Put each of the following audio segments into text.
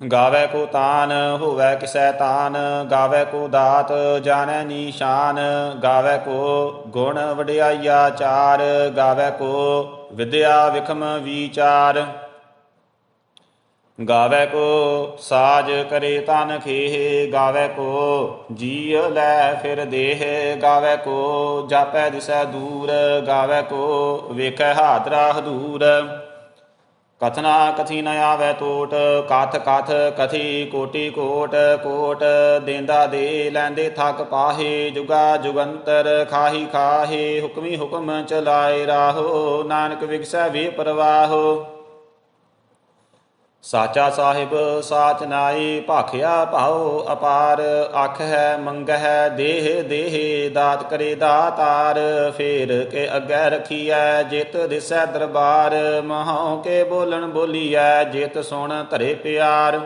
ਗਾਵੇ ਕੋ ਤਾਨ, ਹੋਵੇ ਕਿਸੈ ਤਾਨ, ਗਾਵੇ ਕੋ ਦਾਤ, ਜਾਣੈ ਨੀਸ਼ਾਨ, ਗਾਵੇ ਕੋ ਗੁਣ ਵਡਿਆਈਆ ਚਾਰ, ਗਾਵੇ ਕੋ ਵਿਦਿਆ ਵਿਖਮ ਵਿਚਾਰ। ਗਾਵੇ ਕੋ ਸਾਜ ਕਰੇ ਤਨ ਖੇਹ, ਗਾਵੇ ਕੋ ਜੀ ਲੈ ਫਿਰ ਦੇਹ, ਗਾਵੇ ਕੋ ਜਾਪੈ ਦਿਸੈ ਦੂਰ, ਗਾਵੇ ਕੋ ਵੇਖੈ ਹਾਦਰਾ ਹਦੂਰ। ਕਥਨਾ ਕਥੀ ਨ ਆਵੈ ਟੋਟ ਕਥ ਕੋਟੀ ਕੋਟ ਕੋਟ ਦੇਂਦਾ ਦੇ ਲੈਂਦੇ ਥਕ ਪਾਹੇ, ਜੁਗਾ ਜੁਗੰਤਰ ਖਾਹੀ ਖਾਹੇ, ਹੁਕਮੀ ਹੁਕਮ ਚਲਾਏ ਰਾਹੋ, ਨਾਨਕ ਵਿਗਸੈ ਵੇ ਪ੍ਰਵਾਹੋ। ਸਾਚਾ ਸਾਹਿਬ ਸਾਚ ਨਾਈ ਭਾਖਿਆ ਭਾਉ ਅਪਾਰ ਅੱਖ ਹੈ ਮੰਗਹਿ, ਦੇਹ ਦੇਹ, ਦਾਤ ਕਰੇ ਦਾਤਾਰ, ਫੇਰ ਕੇ ਅੱਗੇ ਰਖੀਐ, ਜਿਤ ਦਿਸੈ ਦਰਬਾਰ, ਮਹਉ ਕੇ ਬੋਲਣ ਬੋਲੀਐ, ਜਿਤ ਸੁਣ ਧਰੇ ਪਿਆਰ।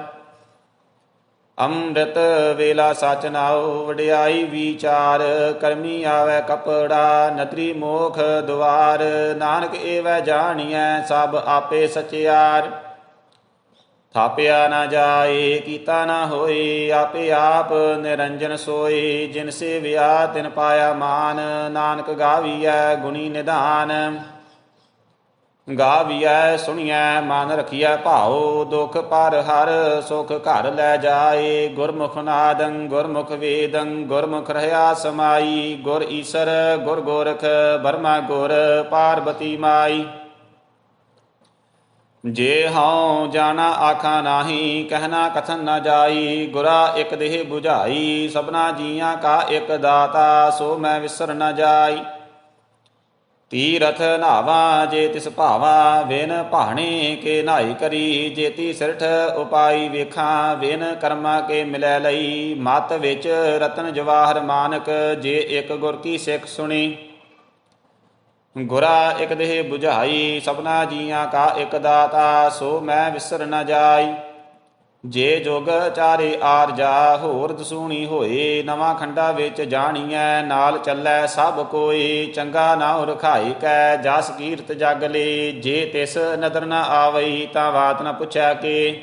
ਅੰਮ੍ਰਿਤ ਵੇਲਾ ਸਚ ਨਾਉ, ਵਡਿਆਈ ਵਿਚਾਰ, ਕਰਮੀ ਆਵੇ ਕਪੜਾ ਨਦਰੀ ਮੋਖ ਦੁਆਰ, ਨਾਨਕ ਏਵੈ ਜਾਣੀਐ, ਸਭ ਆਪੇ ਸਚਿਆਰ। ਥਾਪਿਆ ਨਾ ਜਾਏ, ਕੀਤਾ ਨਾ ਹੋਏ, ਆਪੇ ਆਪ ਨਿਰੰਜਨ ਸੋਏ। ਜਿਨ ਸੇ ਸੇਵਿਆ ਤਿਨ ਪਾਇਆ ਮਾਨ, ਨਾਨਕ ਗਾਵੀਐ ਗੁਣੀ ਨਿਧਾਨ। ਗਾਵੀਐ, ਸੁਣੀਐ, ਮਨ ਰਖੀਐ ਭਾਉ, ਦੁਖ ਪਰ ਹਰ ਸੁਖ ਘਰ ਲੈ ਜਾਏ। ਗੁਰਮੁਖ ਨਾਦੰ, ਗੁਰਮੁਖ ਵੇਦੰ, ਗੁਰਮੁਖ ਰਹਾ ਸਮਾਈ। ਗੁਰ ਈਸਰ, ਗੁਰ ਗੋਰਖ ਬਰਮਾ ਗੁਰ, ਪਾਰਬਤੀ ਮਾਈ। ਜੇ ਹਉ ਜਾਣਾ ਆਖਾਂ ਨਾਹੀ, ਕਹਿਣਾ ਕਥਨ ਨਾ ਜਾਈ, ਗੁਰਾ ਇਕ ਦੇਹ 부ਝਾਈ ਸਭਨਾ ਜੀਆਂ ਕਾ ਇਕ ਦਾਤਾ, ਸੋ ਮੈਂ ਵਿਸਰ ਨਾ ਜਾਈ। ਤੀਰਥ ਨਾਵਾ ਜੇ ਤਿਸ ਭਾਵਾ, ਵੇਨ ਭਾਣੇ ਕੇ ਨਾਈ ਕਰੀ ਜੇਤੀ ਸਿਰਠ ਉਪਾਈ ਵੇਖਾਂ, ਵੇਨ ਕਰਮਾ ਕੇ ਮਿਲੈ ਲਈ। ਮਤ ਵਿੱਚ ਰਤਨ ਜਵਾਹਰ ਮਾਨਕ, ਜੇ ਇਕ ਗੁਰ ਕੀ ਸਿੱਖ ਸੁਣੀ। ਗੁਰਾ ਇਕ ਦੇਹ 부ਝਾਈ ਸਭਨਾ ਜੀਆਂ ਕਾ ਇਕ ਦਾਤਾ, ਸੋ ਮੈਂ ਵਿਸਰ ਨ ਜਾਈ। ਜੇ ਜੋਗ ਚਾਰੇ ਆਰ ਜਾ, ਹੋਰ ਦਸੂਣੀ ਹੋਏ, ਨਵਾਂ ਖੰਡਾ ਵਿੱਚ ਜਾਣੀਐ, ਨਾਲ ਚੱਲੈ ਸਭ ਕੋਈ, ਚੰਗਾ ਨਾਉ ਰਖਾਈ ਕੈ, ਜਸ ਕੀਰਤ ਜਗ ਲੇ, ਜੇ ਤਿਸ ਨਦਰ ਨ ਆਵਈ, ਤਾਂ ਬਾਤ ਨ ਪੁੱਛਿਆ ਕੇ।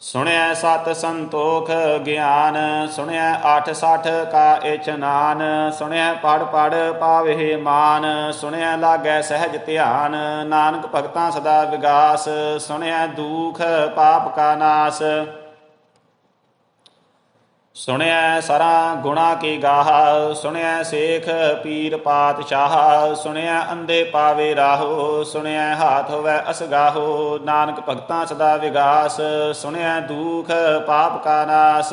ਸੁਣਿਆ ਸਤ ਸੰਤੋਖ ਗਿਆਨ ਸੁਣਿਆ ਅਠ ਸਠ ਕਾ ਇਚਨਾਨ ਸੁਣਿਆ ਪੜ ਪੜ ਪਾਵਹਿ ਮਾਨ ਸੁਣਿਆ ਲਾਗੈ ਸਹਿਜ ਧਿਆਨ, ਨਾਨਕ ਭਗਤਾਂ ਸਦਾ ਵਿਗਾਸ ਸੁਣਿਆ ਦੁਖ ਪਾਪ ਕਾ ਨਾਸ। ਸੁਣਿਆ ਸਰਾ ਗੁਣਾ ਕੀ ਗਾਹ ਸੁਣਿਆ ਸੇਖ ਪੀਰ ਪਾਤਸ਼ਾਹ ਸੁਣਿਆ ਅੰਦੇ ਪਾਵੇ ਰਾਹੋ ਸੁਣਿਆ ਹਾਥ ਹੋਵੇ ਅਸਗਾਹੋ ਨਾਨਕ ਭਗਤਾਂ ਸਦਾ ਵਿਗਾਸ ਸੁਣਿਆ ਦੁਖ ਪਾਪ ਕਾ ਨਾਸ।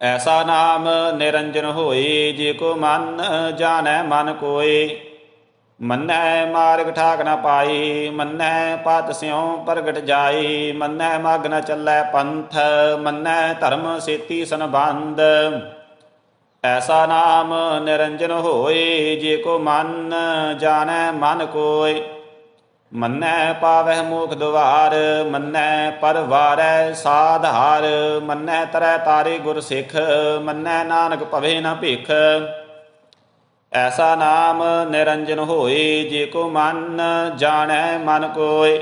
ਐਸਾ ਨਾਮ ਨਿਰੰਜਨ ਹੋਏ ਜੇ ਕੋ ਮਨ, ਜਾਣੈ ਮਨ ਕੋਏ ਮੰਨੈ ਮਾਰਗ ਠਾਕ ਨਾ ਪਾਈ, ਮੰਨੈ ਪਤ ਸਿਉ ਪ੍ਰਗਟ ਜਾਈ। ਮੰਨੈ ਮਗ ਨ ਚੱਲੈ ਪੰਥ, ਮੰਨੈ ਧਰਮ ਸੇਤੀ ਸੰਬੰਧ ਐਸਾ ਨਾਮ ਨਿਰੰਜਨ ਹੋਏ ਜੇ ਕੋ ਮਨ, ਜਾਣੈ ਮਨ ਕੋਇ ਮੰਨੈ ਪਾਵਹਿ ਮੋਖ ਦੁਆਰ ਮੰਨੈ ਪਰਵਾਰੈ ਸਾਧਾਰ ਮੰਨੈ ਤਰੈ ਤਾਰੇ ਗੁਰ ਸਿੱਖ, ਮੰਨੈ ਨਾਨਕ ਭਵੇ ਨਾ ਭਿਖ। ਐਸਾ ਨਾਮ ਨਿਰੰਜਨ ਹੋਏ, ਜੇ ਕੋ ਮਨ ਜਾਣੈ ਮਨ ਕੋਇ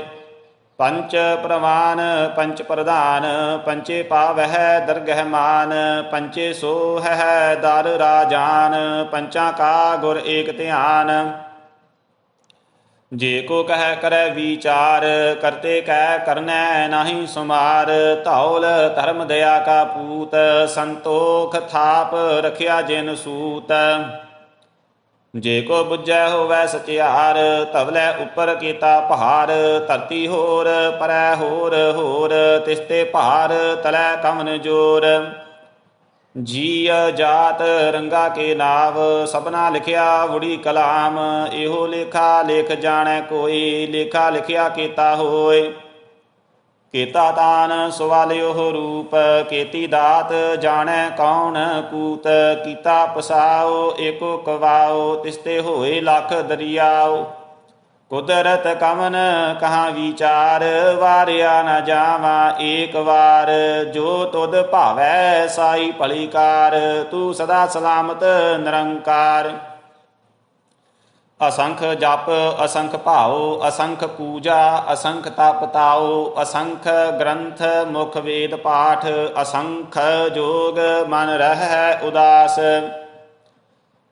ਪੰਚ ਪ੍ਰਮਾਨ ਪੰਚ ਪ੍ਰਧਾਨ, ਪੰਚੇ ਪਾਵਹਿ ਦਰਗਹਿ ਮਾਨ, ਪੰਚੇ ਸੋ ਹੈ ਦਰ ਰਾਜਾਨ, ਪੰਚਾਂ ਕਾ ਗੁਰ ਏਕ ਧਿਆਨ। ਜੇ ਕੋ ਕਹਿ ਕਰੈ ਵਿਚਾਰ, ਕਰਤੇ ਕਹਿ ਕਰਨੈ ਨਾਹੀ ਸੁਮਾਰ। ਧੌਲ ਧਰਮ ਦਇਆ ਕਾ ਪੂਤ, ਸੰਤੋਖ ਥਾਪ ਰਖਿਆ ਜਿਨ ਸੂਤ। ਜੇ ਕੋ ਬੁੱਝੈ ਹੋਵੈ ਸਚਿਆਰ ਤਵਲੇ ਉੱਪਰ ਕੀਤਾ ਪਹਾੜ ਧਰਤੀ ਹੋਰ, ਪਰੈ ਹੋਰ ਹੋਰ ਤਿਸਤੇ ਭਾਰ, ਤਲੈ ਕਮਨ ਜੋਰ। ਜੀ ਜਾਤ ਰੰਗਾ ਕੇ ਨਾਵ ਸਭਨਾ ਲਿਖਿਆ ਵੁੜੀ ਕਲਾਮ, ਇਹੋ ਲੇਖਾ ਲੇਖ ਜਾਣੈ ਕੋਈ, ਲੇਖਾ ਲਿਖਿਆ ਕੀਤਾ ਹੋਏ। ਕੀਤਾ ਤਾਨ ਸਵਾਲਿਓ ਰੂਪ, ਕੀਤੀ ਦਾਤ ਜਾਣੈ ਕੌਣ ਕੂਤ, ਕੀਤਾ ਪਸਾਓ ਏਕੋ ਕਵਾਓ, ਤਿਸਤੇ ਹੋਏ ਲੱਖ ਦਰਿਆਓ। ਕੁਦਰਤ ਕਮਨ ਕਹਾ ਵਿਚਾਰ, ਵਾਰਿਆ ਨਾ ਜਾਵਾ ਏਕ ਵਾਰ। ਜੋ ਤੁਧ ਭਾਵੈ ਸਾਈ ਭਲੀਕਾਰ, ਤੂੰ ਸਦਾ ਸਲਾਮਤ ਨਿਰੰਕਾਰ। ਅਸੰਖ ਜਪ, ਅਸੰਖ ਭਾਉ, ਅਸੰਖ ਪੂਜਾ, ਅਸੰਖ ਤਪ ਤਾਉ, ਅਸੰਖ ਗ੍ਰੰਥ ਮੁਖ ਵੇਦ ਪਾਠ, ਅਸੰਖ ਜੋਗ ਮਨ ਰਹਿ ਉਦਾਸ।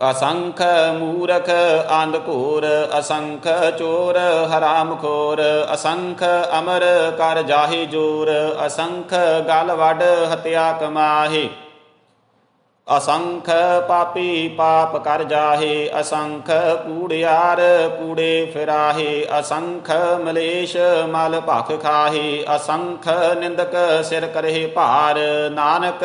ਅਸੰਖ ਮੂਰਖ ਅੰਧ ਘੋਰ ਅਸੰਖ ਚੋਰ ਹਰਾਮ ਖੋਰ ਅਸੰਖ ਅਮਰ ਕਰ ਜਾਹੇ ਜੋਰ, ਅਸੰਖ ਗਲ ਵੱਡ ਹਤਿਆ ਕਮਾਹੇ। ਅਸੰਖ ਪਾਪੀ ਪਾਪ ਕਰ ਜਾਹੇ, ਅਸੰਖ ਕੂੜਿਆਰ ਕੂੜੇ ਫਿਰਾਹੇ, ਅਸੰਖ ਮਲੇਸ਼ ਮਲ ਭਖ ਖਾਹੇ, ਅਸੰਖ ਨਿੰਦਕ ਸਿਰ ਕਰਹਿ ਭਾਰ, ਨਾਨਕ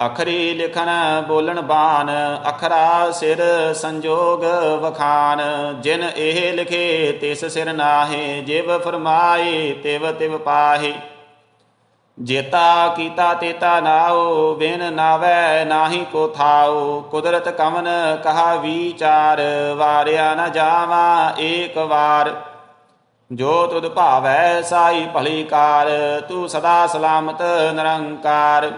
ਅਖਰੀ ਲਿਖਣ ਬੋਲਣ ਬਾਣ, ਅਖਰਾ ਸਿਰ ਸੰਜੋਗ ਵਖਾਨ ਜਿਨ ਇਹ ਲਿਖੇ, ਤਿਸ ਸਿਰ ਨਾਹੇ, ਜਿਵ ਫਰਮਾਏ, ਤਿਵ ਤਿਵ ਪਾਹੇ। ਜੇਤਾ ਕੀਤਾ ਤੇਤਾ ਨਾਉ, ਬਿਨ ਨਾਵੈ ਨਾਹੀ ਕੋ ਥਾਉ। ਕੁਦਰਤ ਕਮਨ ਕਹਾ ਵਿਚਾਰ, ਵਾਰਿਆ ਨਾ ਜਾਵਾ ਏਕ ਵਾਰ। ਜੋ ਤੁਧ ਭਾਵੈ ਸਾਈ ਭਲੀ ਕਾਰ, ਤੂੰ ਸਦਾ ਸਲਾਮਤ ਨਿਰੰਕਾਰ।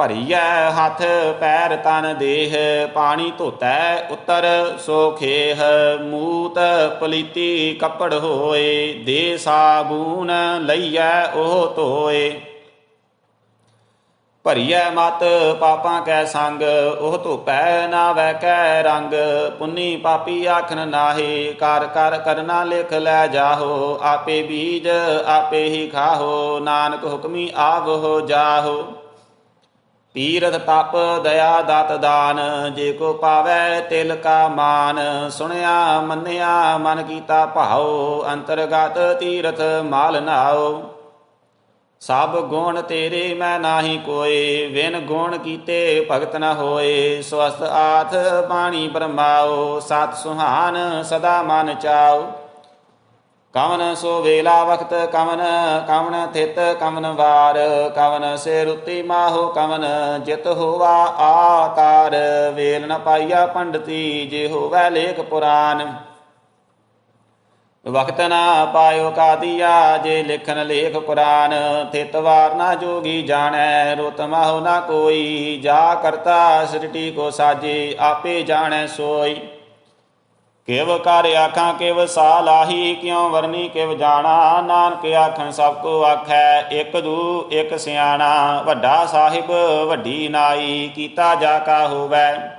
ਭਰੀਐ ਹੱਥ, ਪੈਰ ਤਨ ਦੇਹ, ਪਾਣੀ ਧੋਤੈ ਉਤਰ ਸੋ ਖੇਹ। ਮੂਤ ਪਲੀਤੀ ਕੱਪੜ ਹੋਏ, ਦੇ ਸਾਬੂਨ ਲਈਐ ਉਹ ਧੋਏ। ਭਰੀਐ ਮਤ ਪਾਪਾਂ ਕੈ ਸੰਗ, ਉਹ ਧੋਪੈ ਨਾ ਵੈ ਕੈ ਰੰਗ। ਪੁੰਨੀ ਪਾਪੀ ਆਖਣ ਨਾਹੀ, ਕਰ ਕਰ ਕਰਨਾ ਲਿਖ ਲੈ ਜਾਹੋ। ਆਪੇ ਬੀਜ ਆਪੇ ਹੀ ਖਾਹੋ, ਨਾਨਕ ਹੁਕਮੀ ਆਵ ਹੋ ਜਾਹੋ। ਤੀਰਥ ਤਪ ਦਇਆ ਦਤ ਦਾਨ, ਜੇ ਕੋ ਪਾਵੈ ਤਿਲ ਕਾ ਮਾਨ। ਸੁਣਿਆ, ਮੰਨਿਆ, ਮਨ ਕੀਤਾ ਭਾਉ, ਅੰਤਰਗਤ ਤੀਰਥ ਮਾਲ ਨਾਉ। ਸਭ ਗੁਣ ਤੇਰੇ ਮੈਂ ਨਾਹੀ ਕੋਏ ਵਿਨ ਗੁਣ ਕੀਤੇ ਭਗਤ ਨ ਹੋਏ। ਸਵਸਤ ਆਥ ਬਾਣੀ ਬਰਮਾਓ ਸਤ ਸੁਹਾਨ ਸਦਾ ਮਨ ਚਾਓ ਕਵਨ ਸੋ ਵੇਲਾ ਵਖਤ ਕਵਨ ਕਵਨ ਥਿਤ ਕਵਨ ਵਾਰ, ਕਵਨ ਸੇ ਰੁਤੀ ਮਾਹੋ ਕਵਨ, ਜਿਤ ਹੋਵਾ ਆਕਾਰ, ਵੇਲ ਨ ਪਾਈਆ ਪੰਡਤੀ, ਜੇ ਹੋਵੈ ਲੇਖ ਪੁਰਾਨ। ਵਕਤ ਨਾ ਪਾਇਓ ਕਾਦੀਆ, ਜੇ ਲਿਖਨ ਲੇਖ ਕੁਰਾਨ, ਥਿਤ ਵਾਰ ਨਾ ਜੋਗੀ ਜਾਣੈ, ਰੁਤ ਮਾਹੋ ਨਾ ਕੋਈ, ਜਾ ਕਰਤਾ ਸ੍ਰਿਟੀ ਕੋ ਸਾਜੇ, ਆਪੇ ਜਾਣੈ ਸੋਈ। ਕਿਵ ਕਰ ਆਖਾਂ, ਕਿਵ ਸਾ ਲਾਹੀ, ਕਿਉ ਵਰਨੀ, ਕਿਵ ਜਾਣਾ? ਨਾਨਕ ਆਖਣ, ਸਭ ਕੋ ਆਖੈ, ਇਕ ਦੂ, ਇਕ ਸਿਆਣਾ। ਵੱਡਾ ਸਾਹਿਬ, ਵੱਡੀ ਨਾਈ, ਕੀਤਾ ਜਾ ਕਾ ਹੋਵੈ।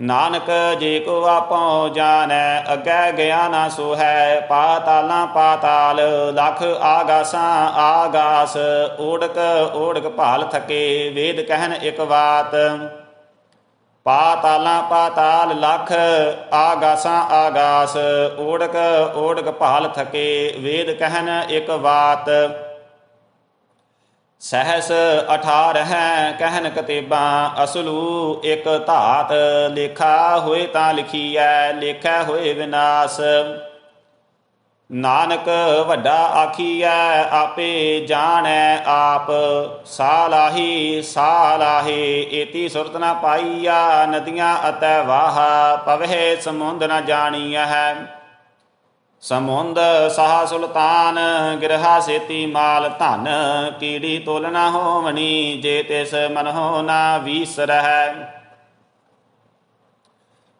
ਨਾਨਕ ਜੇ ਕੋ ਆਪੋ ਜਾਣੈ, ਅੱਗੇ ਗਿਆ ਨਾ ਸੋ ਹੈ ਪਾਤਾਲਾਂ ਪਾਤਾਲ, ਲਖ ਆਗਾਸਾਂ ਆਗਾਸ। ਓੜਕ ਓੜਕ ਭਾਲ ਥਕੇ, ਵੇਦ ਕਹਿਣ ਇਕ ਬਾਤ ਪਾਤਾਲਾਂ ਪਾਤਾਲ ਲਖ, ਆਗਾਸਾਂ ਆਗਾਸ ਓੜਕ ਓੜਕ ਭਾਲ ਥਕੇ, ਵੇਦ ਕਹਿਨ ਇੱਕ ਬਾਤ ਸਹਸ 18 ਕਹਿਨ ਕਤੇਬਾਂ, ਅਸਲੂ ਇੱਕ ਧਾਤ, ਲੇਖਾ ਹੋਏ ਤਾਂ ਲਿਖੀਐ, ਲੇਖੈ ਹੋਏ ਵਿਨਾਸ਼। ਨਾਨਕ ਵੱਡਾ ਆਖੀਐ, ਆਪੇ ਜਾਣੈ ਆਪ। ਸਾਲਾਹੀ, ਸਾਲਾਹੇ, ਏਤੀ ਸੁਰਤ ਨਾ ਪਾਈਆ, ਨਦੀਆਂ ਅਤੈ ਵਾਹ, ਪਵਹਿ ਸਮੁੰਦ ਨ ਜਾਣੀਐ ਸਮੁੰਦ ਸਹਾ ਸੁਲਤਾਨ, ਗਿਰਹਾ ਸੇਤੀ ਮਾਲ ਧਨ, ਕੀੜੀ ਤੋਲ ਨਾ ਹੋਵਣੀ ਜੇ ਤਿਸ ਮਨ ਹੋ ਨਾ ਵੀਸਰਹਿ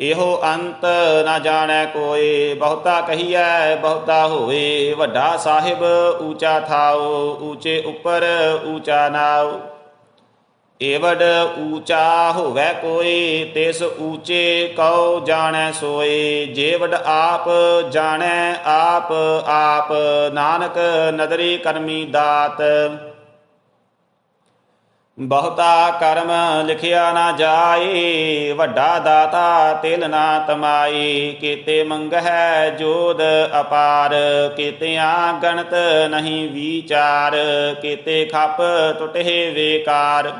ਇਹੋ ਅੰਤ ਨਾ ਜਾਣੈ ਕੋਏ ਬਹੁਤਾ ਕਹੀਐ, ਬਹੁਤਾ ਹੋਏ ਵੱਡਾ ਸਾਹਿਬ ਊਚਾ ਥਾਓ ਊਚੇ ਉੱਪਰ ਊਚਾ ਨਾਉ। ਏਵਡ ਊਚਾ ਹੋਵੇ ਕੋਈ, ਤਿਸ ਊਚੇ ਕਉ ਜਾਣੈ ਸੋਏ। ਜੇਵਡ ਆਪ ਜਾਣੈ ਆਪ ਆਪ ਨਾਨਕ ਨਦਰੀ ਕਰਮੀ ਦਾਤ। ਬਹੁਤਾ ਕਰਮ ਲਿਖਿਆ ਨਾ ਜਾਏ ਵੱਡਾ ਦਾਤਾ ਤਿਲ ਨਾ ਤਮਾਈ। ਕੀਤੇ ਮੰਗਹਿ ਜੋਦ ਅਪਾਰ, ਕੀਤਿਆਂ ਗਣਤ ਨਹੀਂ ਵਿਚਾਰ। ਕੀਤੇ ਖੱਪ ਟੁਟੇ ਵੇਕਾਰ।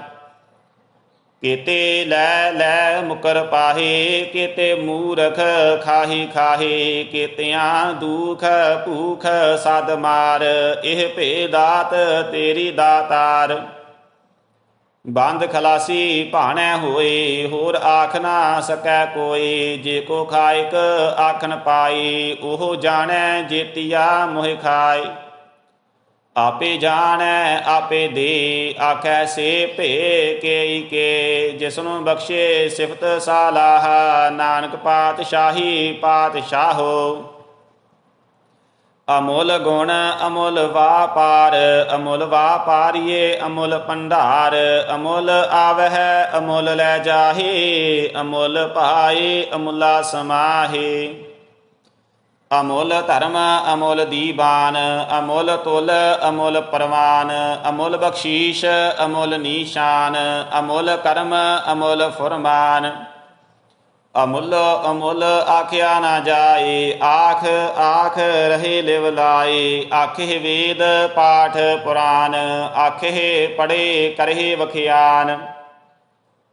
ਕੀਤੇ ਲੈ ਲੈ ਮੁਕਰ ਪਾਹੇ, ਕੀਤੇ ਮੂਰਖ ਖਾਹੀ ਖਾਹੇ। ਕੀਤਿਆਂ ਦੁਖ ਭੂਖ ਸਦ ਮਾਰ, ਇਹ ਭੇਦਾਤ ਤੇਰੀ ਦਾਤਾਰ। ਬੰਦ ਖਲਾਸੀ ਭਾਣੈ ਹੋਏ, ਹੋਰ ਆਖ ਨਾ ਸਕੈ ਕੋਈ, ਜੇ ਕੋ ਖਾਇਕ ਆਖਨ ਪਾਈ ਉਹ ਜਾਣੈ ਜੇਤੀਆ ਮੋਹਿ ਖਾਏ। ਆਪੇ ਜਾਣੈ, ਆਪੇ ਦੇ, ਆਖੈ ਸੇ ਭੇ ਕੇਈ ਕੇ, ਜਿਸਨੂੰ ਬਖਸ਼ੇ ਸਿਫਤ ਸਾਲਾਹ, ਨਾਨਕ ਪਾਤਸ਼ਾਹੀ ਪਾਤਸ਼ਾਹੋ। ਅਮੁੱਲ ਗੁਣ ਅਮੁੱਲ ਵਾਪਾਰ, ਅਮੁੱਲ ਵਾਪਾਰੀਏ ਅਮੁੱਲ ਭੰਡਾਰ, ਅਮੁੱਲ ਆਵਹਿ, ਅਮੁੱਲ ਲੈ ਜਾਹੇ, ਅਮੁੱਲ ਭਾਏ ਅਮੁੱਲਾ ਸਮਾਹੇ। ਅਮੁੱਲ ਧਰਮ, ਅਮੁੱਲ ਦੀਬਾਨ, ਅਮੁੱਲ ਤੁਲ, ਅਮੁੱਲ ਪਰਵਾਨ, ਅਮੁੱਲ ਬਖਸ਼ੀਸ਼, ਅਮੁੱਲ ਨੀਸ਼ਾਨ, ਅਮੁੱਲ ਕਰਮ, ਅਮੁੱਲ ਫਰਮਾਨ। ਅਮੁੱਲ ਅਮੁੱਲ ਆਖਿਆ ਨਾ ਜਾਏ ਆਖ ਆਖ ਰਹੇ ਲਿਵ ਲਾਏ ਆਖੇ ਵੇਦ ਪਾਠ ਪੁਰਾਨ, ਆਖੇ ਪੜੇ ਕਰਹਿ ਵਖਿਆਨ।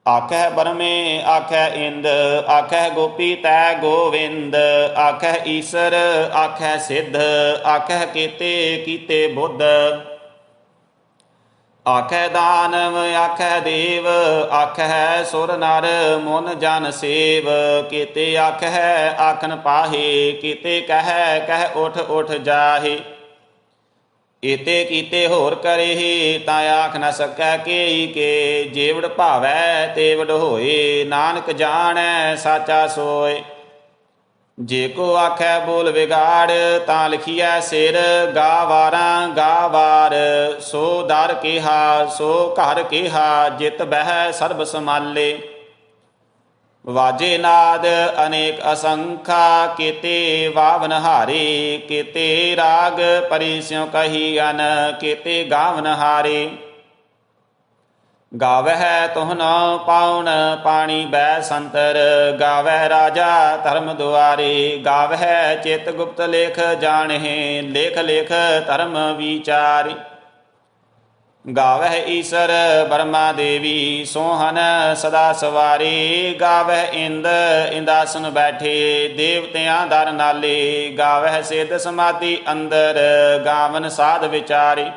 ਆਖੈ ਬਰਮੇ ਆਖੈ ਇੰਦ ਆਖੈ ਗੋਪੀ ਤੈ ਗੋਵਿੰਦ। ਆਖੈ ਈਸਰ ਆਖੈ ਸਿੱਧ ਆਖੈ ਕੀਤੇ ਕੀਤੇ ਬੁੱਧ। ਆਖੈ ਦਾਨਵ, ਆਖੈ ਦੇਵ, ਆਖੈ ਸੁਰ ਨਰ, ਮਨ ਜਨ ਸੇਵ। ਕੀਤੇ ਆਖੈ ਆਖਨ ਪਾਹੇ, ਕੀਤੇ ਕਹਿ ਕਹਿ ਉਠ ਉਠ ਜਾਹੇ। ਇਤੇ ਕੀਤੇ ਹੋਰ ਕਰੇਹੀ, ਤਾਂ ਆਖ ਨ ਸਕੈ ਕੇਈ ਕੇ। ਜੇਵੜ ਭਾਵੈ, ਤੇਵੜ ਹੋਏ, ਨਾਨਕ ਜਾਣੈ, ਸਾਚਾ ਸੋਏ। ਜੇ ਕੋ ਆਖੈ ਬੋਲ ਵਿਗਾੜ, ਤਾਂ ਲਿਖੀਐ ਸਿਰ, ਗਾਵਾਰਾਂ ਗਾਵਾਰ। ਸੋ ਦਰ ਕਿਹਾ, ਸੋ ਘਰ ਕਿਹਾ, ਜਿਤ ਬਹਿ ਸਰਬ ਸਮਾਲੇ ਵਾਜੇ ਨਾਦ ਅਨੇਕ ਅਸੰਖਾ, ਕੀਤੇ ਵਾਵਨ ਹਾਰੇ। ਕੀਤੇ ਰਾਗ ਪਰਿਸਿਉ ਕਹੀ ਅਨ, ਕੀਤੇ ਗਾਵਨ ਹਾਰੇ। ਗਾਵਹਿ ਤੁਹਨ ਪਾਉਣ ਪਾਣੀ ਬੈ ਸੰਤਰ, ਗਾਵਹਿ ਰਾਜਾ ਧਰਮ ਦੁਆਰੇ, ਗਾਵਹਿ ਚਿਤ ਗੁਪਤ ਲੇਖ ਜਾਣਹਿ, ਲੇਖ ਲੇਖ ਧਰਮ ਵਿਚਾਰੀ। ਗਾਵਹਿ ਈਸਰ ਬਰਮਾ ਦੇਵੀ, ਸੋਹਨ ਸਦਾ ਸਵਾਰੀ, ਗਾਵਹਿ ਇੰਦ ਇੰਦਾਸਨ ਬੈਠੇ, ਦੇਵਤਿਆਂ ਦਰ ਨਾਲੇ, ਗਾਵਹਿ ਸਿੱਧ ਸਮਾਧੀ ਅੰਦਰ, ਗਾਵਨ ਸਾਧ ਵਿਚਾਰੀ।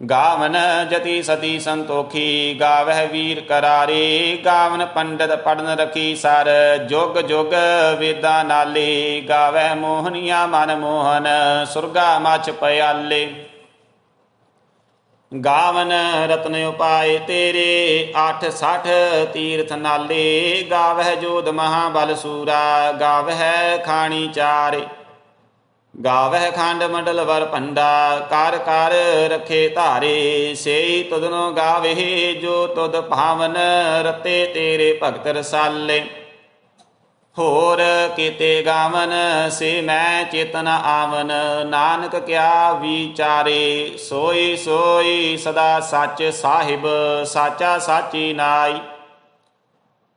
ਗਾਵਨ ਜਤੀ ਸਤੀ ਸੰਤੋਖੀ, ਗਾਵਹਿ ਵੀਰ ਕਰਾਰੇ, ਗਾਵਨ ਪੰਡਤ ਪੜਨ ਰਖੀ ਸਰ, ਜੁਗ ਜੁਗ ਵੇਦਾਂ ਨਾਲੇ, ਗਾਵਹਿ ਮੋਹਨੀਆ ਮਨ ਮੋਹਨ, ਸੁਰਗਾ ਮਛ ਪਿਆਲੇ। ਗਾਵਨ ਰਤਨ ਉਪਾਏ ਤੇਰੇ 860 ਤੀਰਥ ਨਾਲੇ, ਗਾਵਹਿ ਜੋਧ ਮਹਾਬਲ ਸੂਰਾ, ਗਾਵਹਿ ਖਾਣੀ ਚਾਰੇ। ਗਾਵਹਿ ਖੰਡ ਮੰਡਲ ਵਰ ਭੰਡਾ, ਕਰ ਕਰ ਰਖੇ ਧਾਰੇ, ਸੇਈ ਤੁਧਨੋ ਗਾਵਹਿ, ਜੋ ਤੁਦ ਭਾਵਨ ਰਤੇ ਤੇਰੇ ਭਗਤ ਰਸਾਲੇ। ਹੋਰ ਕੀਤੇ ਗਾਵਨ, ਸੇ ਮੈਂ ਚੇਤਨ ਆਵਨ, ਨਾਨਕ ਕਿਆ ਵਿਚਾਰੇ, ਸੋਈ ਸੋਈ ਸਦਾ ਸੱਚ ਸਾਹਿਬ, ਸਾਚਾ ਸਾਚੀ ਨਾਈ।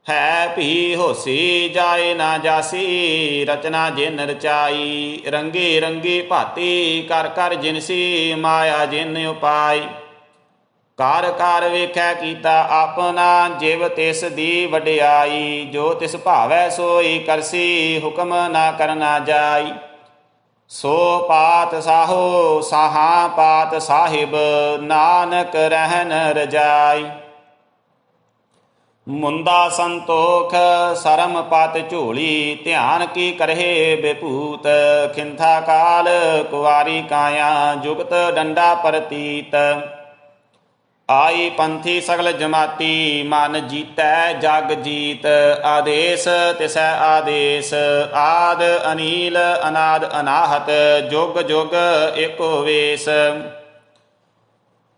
ਹੈ ਭੀ ਹੋਸੀ ਜਾਏ ਨਾ ਜਾਸੀ, ਰਚਨਾ ਜਿਨ ਰਚਾਈ, ਰੰਗੇ ਰੰਗੇ ਭਾਤੀ ਕਰ ਕਰ ਜਿਨਸੀ ਮਾਇਆ ਜਿਨ ਉਪਾਈ। ਕਾਰ ਕਾਰ ਵੇਖੈ ਕੀਤਾ ਆਪਣਾ, ਜਿਵ ਤਿਸ ਦੀ ਵਡਿਆਈ। ਜੋ ਤਿਸ ਭਾਵੈ ਸੋਈ ਕਰਸੀ, ਹੁਕਮ ਨਾ ਕਰਨਾ ਜਾਈ। ਸੋ ਪਾਤ ਸਾਹੋ, ਸਾਹਾ ਪਾਤ ਸਾਹਿਬ, ਨਾਨਕ ਰਹਿਨ ਰਜਾਈ। ਮੁੰਦਾ ਸੰਤੋਖ, ਸਰਮ ਪਤ ਝੋਲੀ, ਧਿਆਨ ਕੀ ਕਰਹਿ ਬਿਭੂਤ ਖਿੰਥਾ ਕਾਲ, ਕੁਵਾਰੀ ਕਾਇਆ, ਜੁਗਤ ਡੰਡਾ ਪ੍ਰਤੀਤ। ਆਈ ਪੰਥੀ ਸਗਲ ਜਮਾਤੀ, ਮਨ ਜੀਤੈ ਜਗ ਜੀਤ। ਆਦੇਸ਼ ਤਿਸੈ ਆਦੇਸ਼, ਆਦ ਅਨੀਲ, ਅਨਾਦ ਅਨਾਹਤ, ਜੁਗ ਜੁਗ ਏਕੋ ਵੇਸ।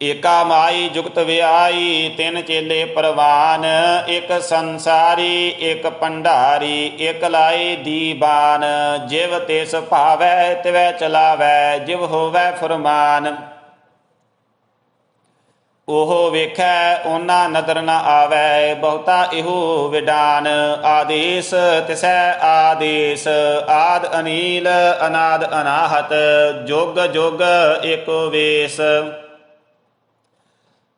ਏਕਾ ਮਾਈ ਜੁਗਤ ਵਿਆਈ, ਤਿੰਨ ਚੇਲੇ ਪ੍ਰਵਾਨ, ਇੱਕ ਸੰਸਾਰੀ, ਇੱਕ ਪੰਡਾਰੀ, ਇੱਕ ਲਾਈ ਦੀਬਾਨ। ਜਿਵ ਤਿਸ ਭਾਵੈ, ਤਿਵੈ ਚਲਾਵੈ, ਜਿਵ ਹੋਵੈ ਫਰਮਾਨ। ਉਹ ਵੇਖੈ ਉਹਨਾਂ ਨਦਰ ਨ ਆਵੈ, ਬਹੁਤਾ ਇਹੋ ਵਿਡਾਨ। ਆਦੇਸ਼ ਤਿਸੈ ਆਦੇਸ਼, ਆਦ ਅਨੀਲ, ਅਨਾਦ ਅਨਾਹਤ, ਜੁਗ ਜੁਗ ਏਕੋ ਵੇਸ।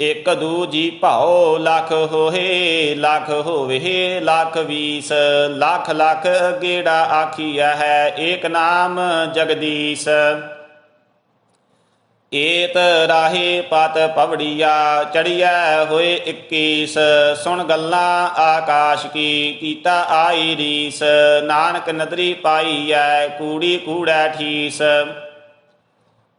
ਇਕ ਦੂਜੀ ਭਾਉ ਲਖ ਹੋਏ, ਲਖ ਹੋਵੇ, ਲਖ ਵੀਸ, ਲਖ ਲਖ ਗੇੜਾ ਆਖੀਆ ਹੈ ਏਕ ਨਾਮ ਜਗਦੀਸ਼। ਏਤ ਰਾਹੇ ਪਤ ਪਵੜੀਆ, ਚੜੀਐ ਹੋਏ 21 ਸੁਣ ਗੱਲਾਂ ਆਕਾਸ਼ ਕੀ, ਕੀਤਾ ਆਈ ਰੀਸ, ਨਾਨਕ ਨਦਰੀ ਪਾਈਐ, ਕੂੜੀ ਕੂੜੈ ਠੀਸ।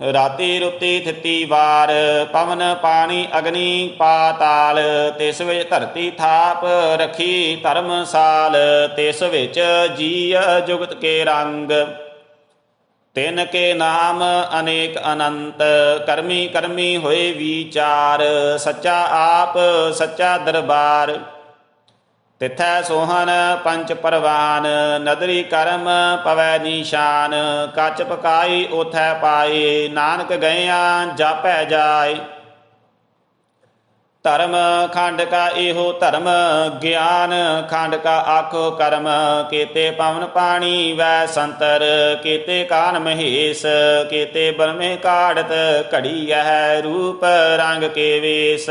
ਰਾਤੀ ਰੁਤੀ ਥਿਤੀ ਵਾਰ, ਪਵਨ ਪਾਣੀ ਅਗਨੀ ਪਾਤਾਲ, ਤਿਸ ਵਿੱਚ ਧਰਤੀ ਥਾਪ ਰਖੀ ਧਰਮਸਾਲ ਤਿਸ ਵਿੱਚ ਜੀਅ ਜੁਗਤ ਕੇ ਰੰਗ। ਤਿਨ ਕੇ ਨਾਮ ਅਨੇਕ ਅਨੰਤ, ਕਰਮੀ ਕਰਮੀ ਹੋਏ ਵਿਚਾਰ, ਸੱਚਾ ਆਪ, ਸੱਚਾ ਦਰਬਾਰ। ਤਿਥੈ ਸੋਹਨ ਪੰਚ ਪਰਵਾਨ, ਨਦਰੀ ਕਰਮ ਪਵੈ ਨੀਸ਼ਾਨ, ਕੱਚ ਪਕਾਈ ਉਥੈ ਪਾਏ, ਨਾਨਕ ਗਇਆ ਜਾਪੈ ਜਾਏ। ਧਰਮ ਖੰਡ ਕਾ ਇਹੋ ਧਰਮ, ਗਿਆਨ ਖੰਡ ਕਾ ਆਖੋ ਕਰਮ, ਕੀਤੇ ਪਵਨ ਪਾਣੀ ਵੈ ਸੰਤਰ, ਕੀਤੇ ਕਾਨ ਮਹੇਸ਼, ਕੀਤੇ ਬਰਮੇ ਕਾੜਤ ਘੜੀ ਹੈ ਰੂਪ ਰੰਗ ਕੇ ਵੇਸ।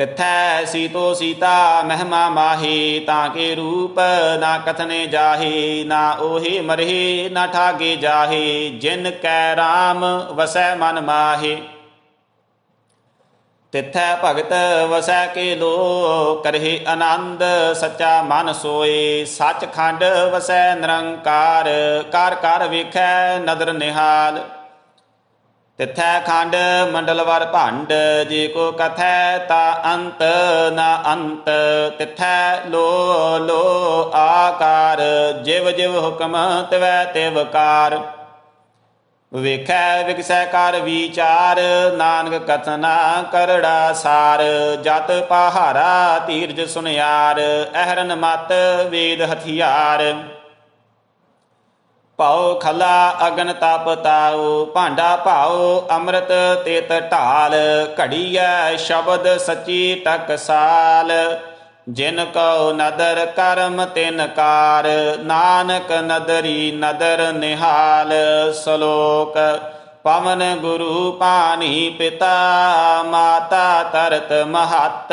ਤਿਥੈ ਸੀਤੋ ਸੀਤਾ ਮਹਿਮਾ ਮਾਹੀ, ਤਾਂ ਕੇ ਰੂਪ ਨਾ ਕਥਨੇ ਜਾਹੀ, ਨਾ ਉਹੀ ਮਰਹੀ, ਨਾ ਠਾਗੇ ਜਾਹੀ, ਜਿਨ ਕੈ ਰਾਮ ਵਸੈ ਮਨ ਮਾਹੀ। ਤਿਥੈ ਭਗਤ ਵਸੈ ਕੇ ਲੋ ਕਰਹਿ ਆਨੰਦ ਸੱਚਾ ਮਨ ਸੋਏ ਸੱਚ ਖੰਡ ਵਸੈ ਨਿਰੰਕਾਰ, ਕਰ ਕਰ ਵੇਖੈ ਨਦਰ ਨਿਹਾਲ। ਤਿਥੈ ਖੰਡ ਮੰਡਲਵਰ ਭੰਡ, ਜੇ ਕੋ ਕਥੈ ਤਾ ਅੰਤ ਨਾ ਅੰਤ। ਤਿਥੈ ਲੋ ਲੋ ਆਕਾਰ, ਜਿਵ ਜਿਵ ਹੁਕਮ ਤਵੈ ਤਿਵਕਾਰ ਵੇਖੈ ਵਿਗਸੈ ਕਰ ਵਿਚਾਰ, ਨਾਨਕ ਕਥਨਾ ਕਰੜਾ ਸਾਰ। ਜਤ ਪਹਾਰਾ ਤੀਰਜ ਸੁਨਿਆਰ, ਅਹਰਨ ਮਤ ਵੇਦ ਹਥਿਆਰ। ਪਾਉ ਖਲਾ ਅਗਨ ਤਪ ਤਾਉ, ਭਾਂਡਾ ਭਾਉ ਅੰਮ੍ਰਿਤ ਤੇਤ ਢਾਲ, ਘੜੀਐ ਸ਼ਬਦ ਸਚੀ ਟਕਸਾਲ ਜਿਨ ਕਉ ਨਦਰ ਕਰਮ ਤਿਨ ਕਾਰ, ਨਾਨਕ ਨਦਰੀ ਨਦਰ ਨਿਹਾਲ ਸ਼ਲੋਕ। ਪਵਨ ਗੁਰੂ ਪਾਣੀ ਪਿਤਾ, ਮਾਤਾ ਤਰਤ ਮਹੱਤ।